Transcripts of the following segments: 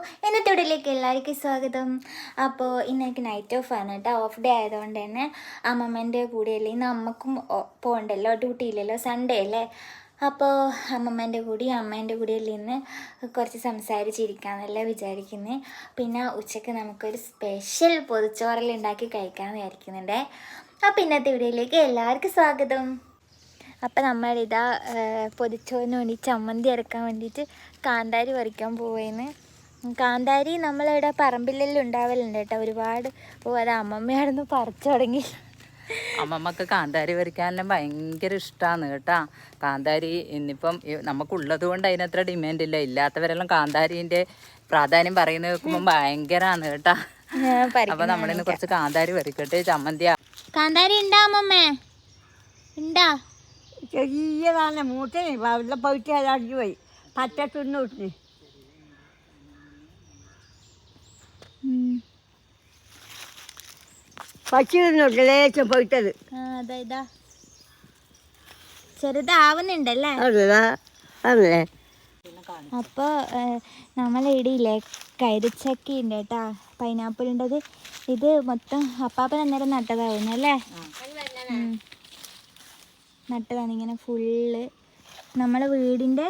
ഇന്നത്തെ വീഡിയോയിലേക്ക് എല്ലാവർക്കും സ്വാഗതം. അപ്പോൾ ഇന്ന് എനിക്ക് നൈറ്റ് ഓഫ് ആണ് കേട്ടോ ഓഫ് ഡേ ആയതുകൊണ്ട് തന്നെ അമ്മമ്മേന്റെ കൂടെയല്ലേ ഇന്ന് അമ്മക്കും പോകണ്ടല്ലോ ഡ്യൂട്ടി ഇല്ലല്ലോ? സൺഡേ അല്ലേ? അപ്പോൾ അമ്മമ്മേന്റെ കൂടി അമ്മേന്റെ കൂടെയല്ലേ ഇന്ന് കുറച്ച് സംസാരിച്ചിരിക്കാമെന്നല്ല വിചാരിക്കുന്നത് പിന്നെ ഉച്ചയ്ക്ക് നമുക്കൊരു സ്പെഷ്യൽ പൊതിച്ചോറൽ ഉണ്ടാക്കി കഴിക്കാമെന്ന് വിചാരിക്കുന്നുണ്ട്. അപ്പോൾ ഇന്നത്തെ വീഡിയോയിലേക്ക് എല്ലാവർക്കും സ്വാഗതം. അപ്പം നമ്മളിതാ പൊതിച്ചോറിന് വേണ്ടി ചമ്മന്തി ഇറക്കാൻ വേണ്ടിയിട്ട് കാന്താരി പറിക്കാൻ പോവേന്ന്. കാന്താരി നമ്മളിവിടെ പറമ്പിലെല്ലാം ഉണ്ടാവലുണ്ട് കേട്ടോ. ഒരുപാട് ഓ അത് അമ്മമ്മയായിരുന്നു പറിച്ചു തുടങ്ങി. അമ്മമ്മക്ക് കാന്താരി വരയ്ക്കാനെല്ലാം ഭയങ്കര ഇഷ്ടമാണ് കേട്ടാ. കാന്താരി ഇന്നിപ്പം നമുക്കുള്ളത് കൊണ്ട് അതിനത്ര ഡിമാൻഡ് ഇല്ല. ഇല്ലാത്തവരെല്ലാം കാന്താരിന്റെ പ്രാധാന്യം പറയുന്നത് കേൾക്കുമ്പോൾ ഭയങ്കരമാണ് കേട്ടാ. അപ്പൊ നമ്മളിന്ന് കുറച്ച് കാന്താരി വരയ്ക്കട്ടെ ചമ്മന്തി കാന്താരി ഉണ്ടാ അമ്മമ്മേ? ഉണ്ടാ? ചെറിയതാണ്. മൂട്ടേ വെള്ളം പോയിട്ട് പോയി. പച്ച തിന്നൂട്ടിന് പച്ച തിന്നൂട്ട് ലേശം പോയിട്ടത്. ചെറുതാവുന്നുണ്ടല്ലേ? അല്ലേ? അപ്പോൾ നമ്മളെ ഇടയില്ലേ കൈതച്ചക്ക ഉണ്ട് കേട്ടാ പൈനാപ്പിൾ ഉണ്ടത്. ഇത് മൊത്തം അപ്പാപ്പൻ അന്നേരം നട്ടതാവുന്നു അല്ലേ. നട്ടതാണ് ഇങ്ങനെ ഫുള്ള്. നമ്മളെ വീടിന്റെ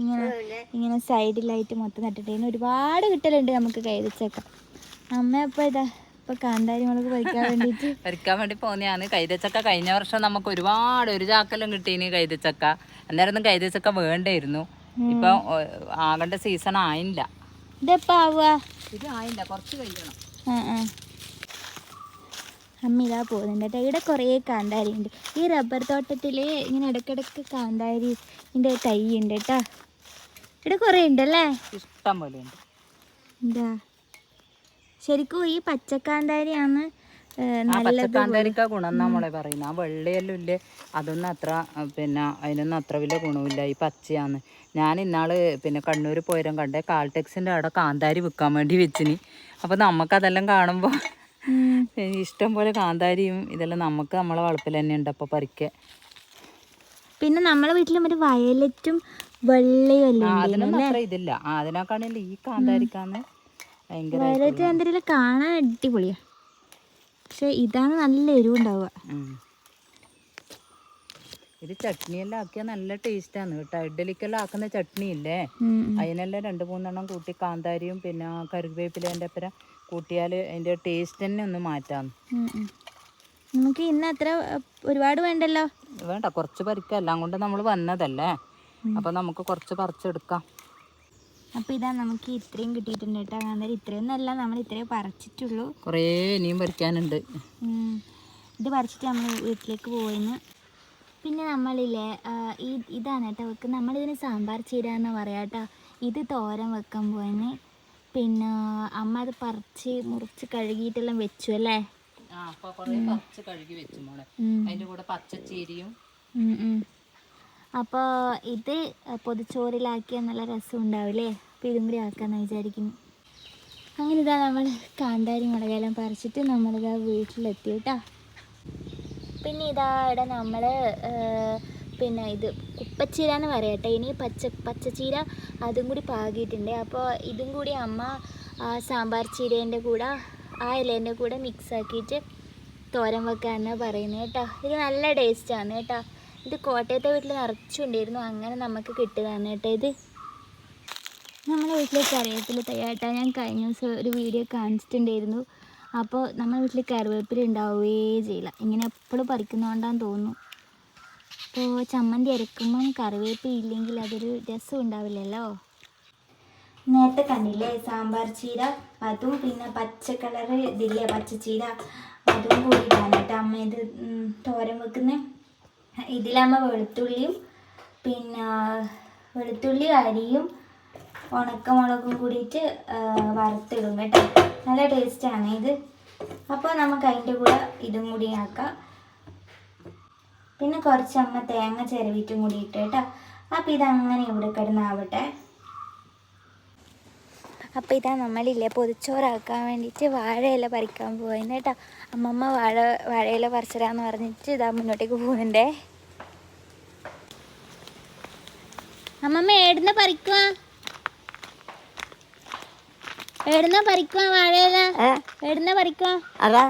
ഇങ്ങനെ ഇങ്ങനെ സൈഡിലായിട്ട് മൊത്തം നട്ടിട്ടേന്ന്. ഒരുപാട് കിട്ടലുണ്ട് നമുക്ക് കൈതച്ചക്ക അമ്മ ഇപ്പോൾ ഇതാ ഇപ്പോൾ കാന്താരി മുളക് പറിക്കാൻ വേണ്ടിട്ട്. പറിക്കാൻ വേണ്ടി പോന്നെയാണ് കൈതച്ചക്ക കഴിഞ്ഞ വർഷം നമുക്ക് ഒരുപാട് ഒരു ചാക്കെല്ലാം കിട്ടീന് കൈതച്ചക്ക. അന്നേരം ഒന്നും കൈതച്ചക്ക വേണ്ടായിരുന്നു. ഇപ്പൊ ആകണ്ട സീസൺ ആയില്ല. ആവുക? ഇത് ആയില്ല കുറച്ച് കഴിക്കണം ആ ആ. അമ്മ പോകുന്നുണ്ട് കേട്ടോ. ഇവിടെ കുറേ കാന്താരി ഉണ്ട് ഈ റബ്ബർ തോട്ടത്തിൽ ഇങ്ങനെ ഇടയ്ക്കിടയ്ക്ക് കാന്താരിന്റെ തൈ ഉണ്ട് കേട്ടോ. ഇവിടെ കുറേ ഉണ്ടല്ലേ? ഇഷ്ടം പോലെ ഉണ്ട്. എന്താ? ശരിക്കും ഈ പച്ചക്കാന്താരിയാണ് പച്ചക്കാന്താരിക്ക ഗുണം നമ്മളെ പറയുന്നത് ആ വെള്ളയെല്ലാം ഇല്ലേ അതൊന്നും അത്ര പിന്നെ അതിനൊന്നും അത്ര വലിയ ഗുണമില്ല. ഈ പച്ചയാന്ന് ഞാൻ ഇന്നാൾ പിന്നെ കണ്ണൂർ പോയരം കണ്ടേ കാൽടെക്സിന്റെ അവിടെ കാന്താരി വിൽക്കാൻ വേണ്ടി വെച്ചിനി. അപ്പോൾ നമുക്കതെല്ലാം കാണുമ്പോൾ. ഇഷ്ടം പോലെ കാന്താരിയും ഇതെല്ലാം നമുക്ക് നമ്മളെ വളപ്പിൽ തന്നെ ഉണ്ട് അപ്പോൾ പറിക്കെ. പിന്നെ നമ്മളെ വീട്ടിലും ഒരു വയലറ്റും വെള്ളയും അതിനൊന്നും അത്ര ഇതില്ല. ആ ഈ കാന്താരിക്കാന്ന് വയലറ്റ് കാന്താരിയിൽ കാണാൻ അടിപൊളിയാ. പക്ഷെ ഇതാണ് നല്ല എരിവുണ്ടാവുക. ഇത് ചട്നിയെല്ലാം ആക്കിയാൽ നല്ല ടേസ്റ്റാണ് കേട്ടോ. ഇഡ്ഡലിക്കെല്ലാം ആക്കുന്ന ചട്നി ഇല്ലേ. അതിനെല്ലാം രണ്ട് മൂന്നെണ്ണം കൂട്ടി കാന്താരിയും പിന്നെ കറിവേപ്പിലേന്റെ അപ്പുറം കൂട്ടിയാൽ അതിന്റെ ടേസ്റ്റ് തന്നെ ഒന്ന് മാറ്റാന്ന്. നമുക്ക് ഇന്ന് അത്ര ഒരുപാട് വേണ്ടല്ലോ? വേണ്ട കുറച്ച് പറിക്കാം എല്ലാം കൊണ്ട് നമ്മൾ വന്നതല്ലേ അപ്പം നമുക്ക് കുറച്ച് പറിച്ചെടുക്കാം. അപ്പോൾ ഇതാ നമുക്ക് ഇത്രയും കിട്ടിയിട്ടുണ്ട് കേട്ടോ. അന്നേരം ഇത്രയും എന്നല്ല നമ്മൾ ഇത്രയും പറിച്ചിട്ടുള്ളൂ. കുറേ ഇനിയും പറിക്കാനുണ്ട്. ഇത് പറിച്ചിട്ട് നമ്മൾ വീട്ടിലേക്ക് പോയിന്ന് പിന്നെ നമ്മളില്ലേ ഈ ഇതാണ് കേട്ടോ വെക്കുന്നത് നമ്മളിതിന് സാമ്പാർ ചീര എന്ന് പറയാം കേട്ടോ. ഇത് തോരൻ വെക്കാൻ പോയിന് പിന്നെ അമ്മ അത് പറിച്ച് മുറിച്ച് കഴുകിയിട്ടെല്ലാം വെച്ചു അല്ലേ? ആ അപ്പോൾ കുറേ പച്ച കഴുകി വെച്ചു മോളെ. അതിന്റെ കൂടെ പച്ചച്ചീരിയും. അപ്പോൾ ഇത് പൊതിച്ചോറിലാക്കിയാൽ നല്ല രസം ഉണ്ടാവില്ലേ അപ്പോൾ ഇതും ആക്കാമെന്ന് വിചാരിക്കുന്നു. അങ്ങനെ ഇതാ നമ്മൾ കാന്താരി മുളകെല്ലാം പറിച്ചിട്ട് നമ്മളിതാ വീട്ടിലെത്തി കേട്ടോ പിന്നെ ഇതാ ഇവിടെ നമ്മൾ പിന്നെ ഇത് കുപ്പച്ചീര എന്ന് പറയട്ടെ. ഇനി പച്ച പച്ചച്ചീര അതും കൂടി പാകിയിട്ടുണ്ട്. അപ്പോൾ ഇതും കൂടി അമ്മ സാമ്പാർ ചീരേന്റെ കൂടെ ആ ഇലേന്റെ കൂടെ മിക്സ് ആക്കിയിട്ട് തോരൻ വെക്കാനാണ് പറയുന്നത് കേട്ടോ. ഇത് നല്ല ടേസ്റ്റാണ് കേട്ടോ. ഇത് കോട്ടയത്തെ വീട്ടിൽ നിറച്ചുണ്ടായിരുന്നു. അങ്ങനെ നമുക്ക് കിട്ടിയതാണ് കേട്ടോ ഇത്. നമ്മുടെ വീട്ടിലെ കറിവേപ്പില തയ്യാട്ടാ ഞാൻ കഴിഞ്ഞ ദിവസം ഒരു വീഡിയോ കാണിച്ചിട്ടുണ്ടായിരുന്നു. അപ്പോൾ നമ്മുടെ വീട്ടിൽ കറിവേപ്പില ഉണ്ടാവുകയേ ചെയ്യില്ല. ഇങ്ങനെ എപ്പോഴും പറിക്കുന്നതുകൊണ്ടാന്ന് തോന്നുന്നു. അപ്പോൾ ചമ്മന്തി അരക്കുമ്പം കറിവേപ്പില ഇല്ലെങ്കിൽ അതൊരു രസം ഉണ്ടാവില്ലല്ലോ. നേരത്തെ കണ്ടില്ലേ? സാമ്പാർ ചീര അതും പിന്നെ പച്ച കളറ് ഇതില്ലേ? പച്ചച്ചീര അതും കൂടിയിട്ടാണ് കേട്ടോ അമ്മ ഇത് തോരം തോരൻ വെക്കുന്നത് ഇതിലമ്മ വെളുത്തുള്ളിയും പിന്നെ വെളുത്തുള്ളി അരിയും ഉണക്കമുളകും കൂടിയിട്ട് വറുത്തിടും കേട്ടോ. നല്ല ടേസ്റ്റാണ് ഇത്. അപ്പോൾ നമുക്ക് അതിന്റെ കൂടെ ഇതും കൂടി ആക്കാം. പിന്നെ കുറച്ച് അമ്മ തേങ്ങ ചിരവിറ്റും കൂടി ഇട്ട് കേട്ടോ. അപ്പോൾ ഇതങ്ങനെ ഇവിടെ കിടന്നാവട്ടെ. അപ്പോൾ ഇതാ നമ്മളില്ലേ പൊതിച്ചോറാക്കാൻ വേണ്ടിയിട്ട് വാഴയില പറിക്കാൻ പോയിന് കേട്ടോ. അമ്മമ്മ വാഴ വാഴയില പറിച്ചരാന്ന് പറഞ്ഞിട്ട് ഇതാ മുന്നോട്ടേക്ക് പോകുന്നുണ്ടേ അമ്മമ്മ ഏടുന്ന പറിക്കുക എവിടുന്ന പറിക്കുക വാഴയില? എവിടുന്ന പറിക്കുക അതാ.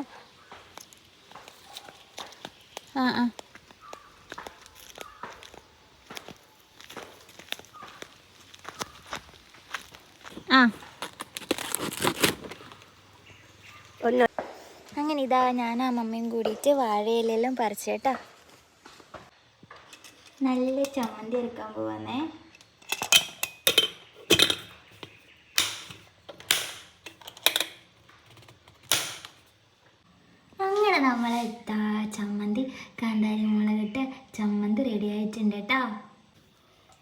ആ ആ. ആ ഒന്ന് അങ്ങനെ ഇതാ ഞാൻ ആ മമ്മയും കൂടിയിട്ട് വാഴയിലെല്ലാം പറിച്ചേട്ടാ. നല്ല ചമ്മന്തി എടുക്കാൻ പോവാന്നേ. അങ്ങനെ നമ്മളെ ഇതാ ചമ്മന്തി കാന്താരി മുളകിട്ട് ചമ്മന്തി റെഡി ആയിട്ടുണ്ട് കേട്ടോ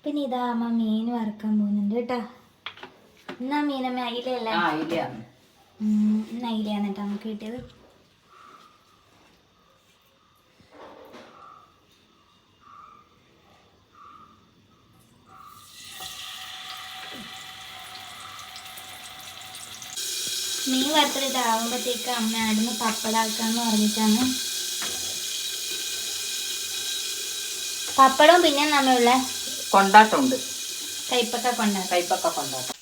പിന്നെ ഇതാ അമ്മ മീൻ വറുക്കാൻ പോകുന്നുണ്ട് കേട്ടോ. എന്നാ മീനമ്മ അയിലല്ലേ അയിലയാണ്. കേട്ടോ നമുക്ക് കിട്ടിയത്. മീൻ വറുത്തിട്ടാകുമ്പോഴത്തേക്ക് അമ്മ അവിടുന്ന് പപ്പടാക്കാന്ന് പറഞ്ഞിട്ടാണ്. പപ്പടവും പിന്നെ നമ്മളുള്ള കൊണ്ടാട്ടമുണ്ട്. കൈപ്പക്ക കൊണ്ടാട്ടം. കൈപ്പക്ക കൊണ്ടാട്ടം.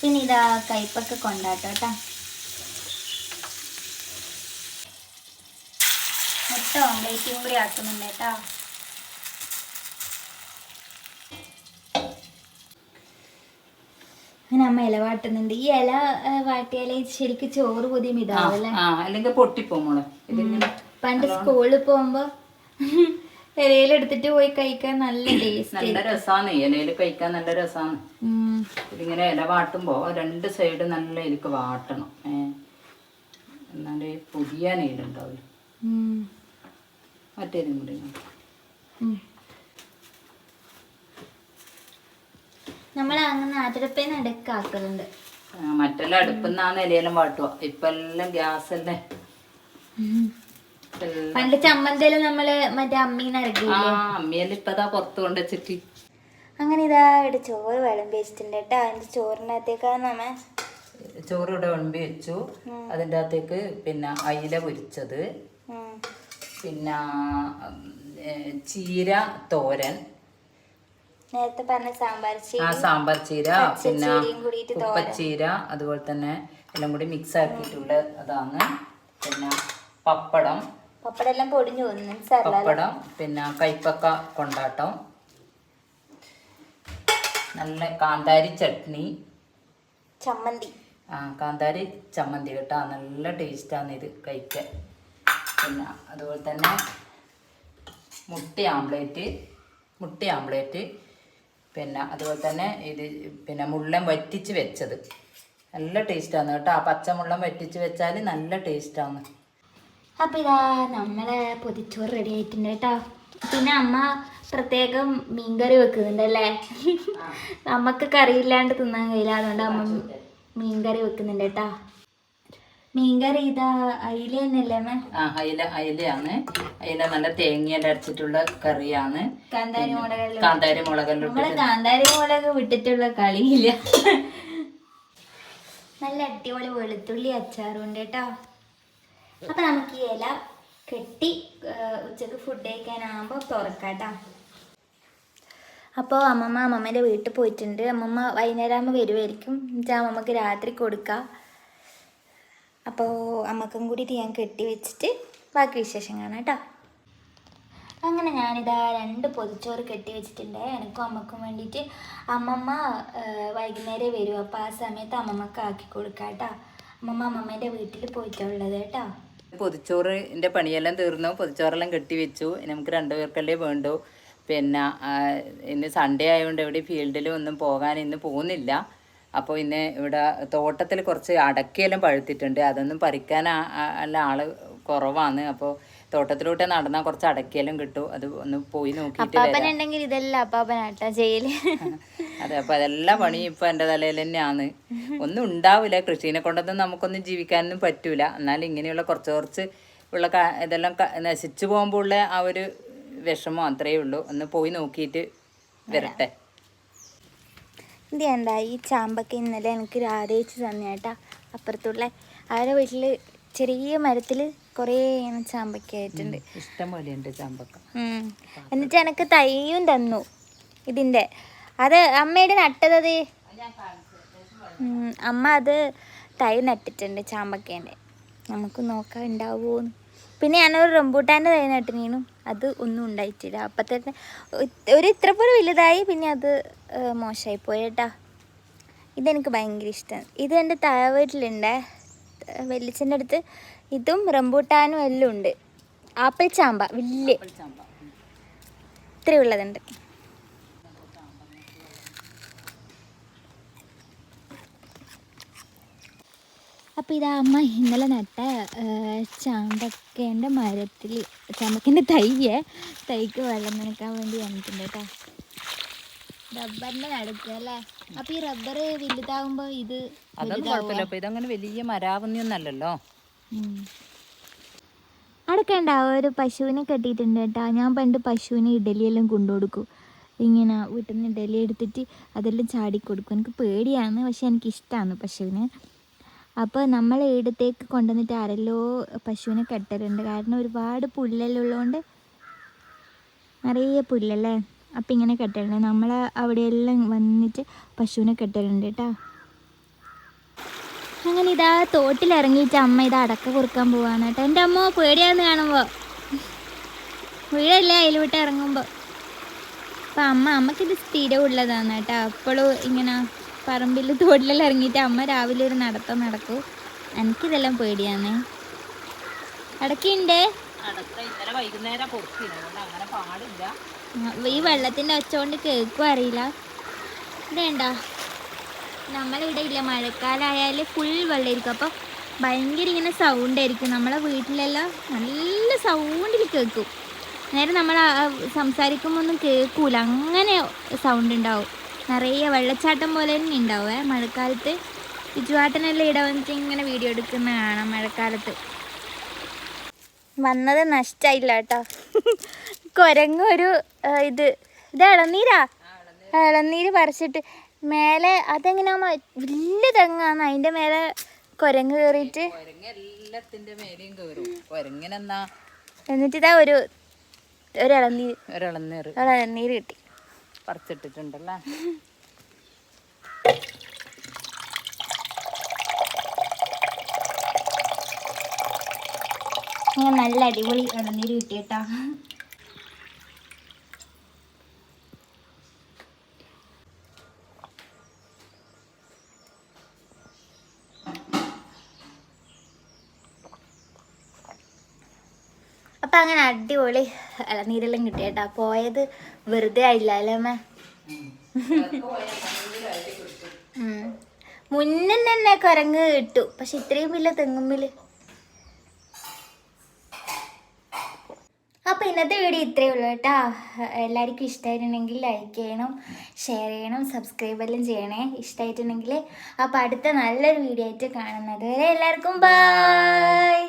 പിന്നെ ഇതാ കൈപ്പൊക്കെ കൊണ്ടാട്ടോ കേട്ടോ മുട്ട ഓംലേറ്റും കൂടി ആക്കുന്നുണ്ട് കേട്ടോ. അങ്ങനെ അമ്മ ഇല വാട്ടുന്നുണ്ട്. ഈ ഇല വാട്ടിയാലേ ശരിക്കും ചോറ് പൊതിയും ഇതാവല്ലേ? അല്ലെങ്കിൽ പൊട്ടിപ്പോ മോളെ. ഇതിങ്ങനെ? പണ്ട് സ്കൂളിൽ പോകുമ്പോ ഇലയിലെടുത്തിട്ട് പോയി കഴിക്കാൻ നല്ല ടേസ്റ്റ് നല്ല രസാണ് ഇലയിൽ കഴിക്കാൻ നല്ല രസാണ് ഇതിങ്ങനെ ഇല വാട്ടുമ്പോ രണ്ട് സൈഡ് നല്ല ഇലക്ക് വാട്ടണം. ഏ എന്നാലേ പുതിയ നീരുണ്ടാവില്ല മറ്റേതും കൂടി നമ്മൾ അങ്ങനെ ആറ്റടപ്പേന്ന് ഇടക്കാക്കലുണ്ട് ആ, മറ്റെല്ലാം അടുപ്പുന്നാ നിലയിലും വാട്ടുക. ഇപ്പൊ എല്ലാം ഗ്യാസ് അല്ലേ പണ്ട് ചമ്മന്തിയിൽ നമ്മൾ മറ്റേ അമ്മീന്ന് ആ ഇറക്കിയില്ലേ അമ്മിയെല്ലാം ഇപ്പതാ പുറത്ത് കൊണ്ട് വെച്ചിട്ട് അങ്ങനെ ഇതാ ഇവിടെ ചോറ് വിളമ്പി വെച്ചിട്ടുണ്ട് കേട്ടോ. അതിന്റെ ചോറിനകത്തേക്കാണ് നമ്മ ചോറ് ഇവിടെ വിളമ്പി വെച്ചു. അതിന്റെ അകത്തേക്ക് പിന്നെ അയില പൊരിച്ചത്. പിന്നെ ചീര തോരൻ. നേരത്തെ പറഞ്ഞ സാമ്പാർ ചീര ആ സാമ്പാർ ചീര പിന്നെ ഉപ്പച്ചീര അതുപോലെ തന്നെ എല്ലാം കൂടി മിക്സ് ആക്കിയിട്ടുള്ള അതാണ്. പിന്നെ പപ്പടം. പപ്പടം എല്ലാം പൊടിഞ്ഞു പപ്പടം പിന്നെ കൈപ്പക്ക കൊണ്ടാട്ടം. നല്ല കാന്താരി ചട്നി. ചമ്മന്തി. ആ കാന്താരി ചമ്മന്തി കേട്ടോ. നല്ല ടേസ്റ്റാണ് ഇത് കഴിക്കാൻ. പിന്നെ അതുപോലെ തന്നെ മുട്ട ആംപ്ലേറ്റ് മുട്ട ആംപ്ലേറ്റ് പിന്നെ അതുപോലെ തന്നെ ഇത് പിന്നെ മുള്ളൻ വറ്റിച്ച് വെച്ചത്. നല്ല ടേസ്റ്റാണ് കേട്ടോ. ആ പച്ചമുള്ളം വറ്റിച്ച് വെച്ചാൽ നല്ല ടേസ്റ്റാണ് അപ്പൊ ഇതാ നമ്മളെ പൊതിച്ചോറ് റെഡി ആയിട്ടുണ്ട് കേട്ടോ. പിന്നെ അമ്മ പ്രത്യേകം മീൻകറി വെക്കുന്നുണ്ടല്ലേ? നമുക്ക് കറിയില്ലാണ്ട് തിന്നാൻ കഴിയില്ല. അതുകൊണ്ട് അമ്മ മീൻകറി വെക്കുന്നുണ്ട് കേട്ടോ. മീൻകറി ഇതാ അയില തന്നെയല്ലേ ആ അയില അയിലയാണ്. അയില നല്ല തേങ്ങയുടെ അരച്ചിട്ടുള്ള കറിയാണ്. കാന്താരി മുളക് കാന്താരി മുളകെല്ലാം നമ്മളെ കാന്താരി മുളക് വിട്ടിട്ടുള്ള കളിയില്ല. നല്ല അടിപൊളി വെളുത്തുള്ളി അച്ചാറും ഉണ്ട് കേട്ടോ. അപ്പൊ നമുക്ക് ഈ ഇല കെട്ടി ഉച്ചയ്ക്ക് ഫുഡ് കഴിക്കാനാകുമ്പോൾ തുറക്കാട്ടോ അപ്പോൾ അമ്മമ്മ അമ്മമ്മേന്റെ വീട്ടിൽ പോയിട്ടുണ്ട്. അമ്മമ്മ വൈകുന്നേരം ആകുമ്പോൾ വരുമായിരിക്കും എന്നുവെച്ചാൽ അമ്മമ്മക്ക് രാത്രി കൊടുക്കാം. അപ്പോൾ അമ്മക്കും കൂടിയിട്ട് ഞാൻ കെട്ടി വെച്ചിട്ട് ബാക്കി വിശേഷം കാണാം കേട്ടോ. അങ്ങനെ ഞാനിതാ രണ്ട് പൊതിച്ചോറ് കെട്ടി വെച്ചിട്ടുണ്ട്. എനിക്കും അമ്മക്കും വേണ്ടിയിട്ട് അമ്മമ്മ വൈകുന്നേരം വരും. അപ്പോൾ ആ സമയത്ത് അമ്മമ്മക്ക് ആക്കി കൊടുക്കാം കേട്ടോ. അമ്മമ്മ അമ്മമ്മേന്റെ വീട്ടിൽ പോയിട്ടുള്ളത് കേട്ടോ. പൊതിച്ചോറിന്റെ പണിയെല്ലാം തീർന്നു. പൊതിച്ചോറെല്ലാം കെട്ടി വെച്ചു. നമുക്ക് രണ്ടുപേർക്കല്ലേ വേണ്ടു. പിന്നെ ഇന്ന് സൺഡേ ആയതുകൊണ്ട് എവിടെ ഫീൽഡിലും ഒന്നും പോകാൻ ഇന്ന് പോകുന്നില്ല. അപ്പോൾ പിന്നെ ഇവിടെ തോട്ടത്തിൽ കുറച്ച് അടക്കയെല്ലാം പഴുത്തിട്ടുണ്ട്. അതൊന്നും പറിക്കാൻ അല്ല ആൾ കുറവാണ്. അപ്പോൾ തോട്ടത്തിലൂടെ നടന്നാൽ കുറച്ച് അടക്കയെല്ലാം കിട്ടും. അത് ഒന്ന് പോയി നോക്കിയിട്ട് ഇതെല്ലാം അപ്പാപ്പനാട്ടോ ചെയ്യൽ അതെ അപ്പൊ അതെല്ലാം പണി ഇപ്പൊ എന്റെ തലയിൽ തന്നെയാണ്. ഒന്നും ഉണ്ടാവില്ല. കൃഷിനെ കൊണ്ടൊന്നും നമുക്കൊന്നും ജീവിക്കാനൊന്നും പറ്റൂല. എന്നാൽ ഇങ്ങനെയുള്ള കുറച്ച് കുറച്ച് ഉള്ള ഇതെല്ലാം നശിച്ചു പോകുമ്പോൾ ഉള്ള ആ ഒരു വിഷമം അത്രയേ ഉള്ളൂ. ഒന്ന് പോയി നോക്കിയിട്ട് വരട്ടെ. ഇത് എന്താ ഈ ചാമ്പൊക്കെ ഇന്നലെ എനിക്ക് രാധേച്ച് തന്നേട്ടാ അപ്പുറത്തുള്ള അവരുടെ വീട്ടിൽ ചെറിയ മരത്തിൽ കുറേ ഇങ്ങനെ ചാമ്പക്ക ആയിട്ടുണ്ട്. ഇഷ്ടംപോലെ ഉണ്ട് ചാമ്പക്ക. എന്നിട്ട് എനിക്ക് തൈയും തന്നു ഇതിന്റെ. അത് അമ്മയുടെ നട്ടതത് അമ്മ അത് തൈ നട്ടിട്ടുണ്ട് ചാമ്പക്കേന്റെ. നമുക്ക് നോക്കാൻ ഉണ്ടാവുമോന്ന് പിന്നെ ഞാനൊരു റംബൂട്ടാന്റെ തൈ നട്ടിനീനും അത് ഒന്നും ഉണ്ടായിട്ടില്ല. അപ്പത്തന്നെ ഒരു ഇത്ര പോലും വലുതായി പിന്നെ അത് മോശമായി പോയേട്ടാ ഇതെനിക്ക് ഭയങ്കര ഇഷ്ടമാണ് ഇത് എന്റെ താഴെ വീട്ടിലുണ്ട് വെല്ലിച്ചന്റെ അടുത്ത് ഇതും റംബൂട്ടാനും എല്ലാം ഉണ്ട്. ആപ്പിൾ ചാമ്പ വലിയ. ചാമ്പ. അപ്പോൾ ഇതാ അമ്മ ഇന്നലെ നട്ട ചാമ്പക്കേന്റെ മരത്തിൽ ചാമ്പക്കേന്റെ തൈയെ തൈക്ക് വെള്ളം നനക്കാൻ വേണ്ടി വന്നിട്ടുണ്ട് കേട്ടോ. റബ്ബറിന്റെ നടക്കുക അല്ലേ? അപ്പോൾ ഈ റബ്ബർ വലുതാകുമ്പോൾ ഇത് അതൊന്നും കുഴപ്പമില്ല. അപ്പൊ ഇതങ്ങനെ വലിയ മരാവുന്നൊന്നല്ലല്ലോ അടക്കണ്ട ഒരു പശുവിനെ കെട്ടിയിട്ടുണ്ട് കേട്ടോ. ഞാൻ പണ്ട് പശുവിനെ ഇഡലിയെല്ലാം കൊണ്ടു കൊടുക്കും ഇങ്ങനെ വീട്ടിൽ നിന്ന് ഇഡലി എടുത്തിട്ട് അതെല്ലാം ചാടി കൊടുക്കും എനിക്ക് പേടിയാണ് പക്ഷെ എനിക്കിഷ്ടമാണ് പശുവിനെ. അപ്പോൾ നമ്മൾ ഇടത്തേക്ക് കൊണ്ടുവന്നിട്ട് ആരെല്ലോ പശുവിനെ കെട്ടലുണ്ട്. കാരണം ഒരുപാട് പുല്ലെല്ലാം ഉള്ളതുകൊണ്ട് നിറയെ പുല്ലല്ലേ? അപ്പം ഇങ്ങനെ കെട്ടലുണ്ട്. നമ്മൾ അവിടെയെല്ലാം വന്നിട്ട് പശുവിനെ കെട്ടലുണ്ട് കേട്ടോ. അങ്ങനെ ഇതാ തോട്ടിലിറങ്ങിയിട്ട് അമ്മ ഇതാ അടക്ക കുറുക്കാൻ പോവാണ് കേട്ടോ. എന്റെ അമ്മ പേടിയാന്ന് കാണുമ്പോൾ വീഴല്ലേ അതിലോട്ട് ഇറങ്ങുമ്പോൾ അപ്പം അമ്മ അമ്മക്കിത് സ്ഥിരം ഉള്ളതാണ് കേട്ടോ. അപ്പോഴും ഇങ്ങനെ പറമ്പിൽ തോട്ടിലെല്ലാം ഇറങ്ങിയിട്ട് അമ്മ രാവിലെ ഒരു നടത്തം നടക്കൂ. എനിക്കിതെല്ലാം പേടിയാണ്. അടക്കിണ്ടേ ഈ വെള്ളത്തിന്റെ ഒച്ച കൊണ്ട് കേൾക്കും അറിയില്ല. ഇതേണ്ട. നമ്മളിവിടെ ഇല്ല. മഴക്കാലമായാൽ ഫുൾ വെള്ളമായിരിക്കും അപ്പോൾ ഭയങ്കര ഇങ്ങനെ സൗണ്ട് ആയിരിക്കും. നമ്മളെ വീട്ടിലെല്ലാം നല്ല സൗണ്ടിൽ കേൾക്കും. നേരെ നമ്മൾ സംസാരിക്കുമ്പോൾ ഒന്നും കേൾക്കൂല. അങ്ങനെ സൗണ്ട് ഉണ്ടാവും. നിറയെ വെള്ളച്ചാട്ടം പോലെ തന്നെ ഉണ്ടാവുമേ മഴക്കാലത്ത് ബിജുവാട്ടനെല്ലാം ഇവിടെ വന്നിട്ട് ഇങ്ങനെ വീഡിയോ എടുക്കുന്ന കാണാം മഴക്കാലത്ത്. വന്നത് നഷ്ടായില്ല കേട്ടോ. കുരങ്ങ് ഒരു ഇത് ഇത് ഇളനീരാ? ഇളനീര് പറിച്ചിട്ട് മേലെ അതെങ്ങനെയാ വലിയ തെങ്ങാന്ന് അതിന്റെ മേലെ കുരങ്ങ് കയറിയിട്ട് എന്നിട്ട് ഇതാ ഒരു ഒരു ഇളനീര്. ഇളനീര് കിട്ടി. പറിച്ചിട്ടിട്ടുണ്ടല്ലേ? നല്ല അടിപൊളി ഇളനീര് കിട്ടി അങ്ങനെ അടിപൊളി അല്ല കിട്ടി കിട്ടിയേട്ടാ. പോയത് വെറുതെ ആയില്ല അല്ലേ അമ്മ. മുന്നേ തന്നെ കുരങ്ങ് കിട്ടു പക്ഷെ ഇത്രയും വലിയ തെങ്ങുമ്പിൽ അപ്പോൾ ഇന്നത്തെ വീഡിയോ ഇത്രയേ ഉള്ളൂ കേട്ടോ. എല്ലാവർക്കും ഇഷ്ടമായിട്ടുണ്ടെങ്കിൽ ലൈക്ക് ചെയ്യണം ഷെയർ ചെയ്യണം സബ്സ്ക്രൈബ് എല്ലാം ചെയ്യണേ ഇഷ്ടമായിട്ടുണ്ടെങ്കിൽ. അപ്പോൾ അടുത്ത നല്ലൊരു വീഡിയോ ആയിട്ട് കാണുന്നത് വരെ എല്ലാവർക്കും ബൈ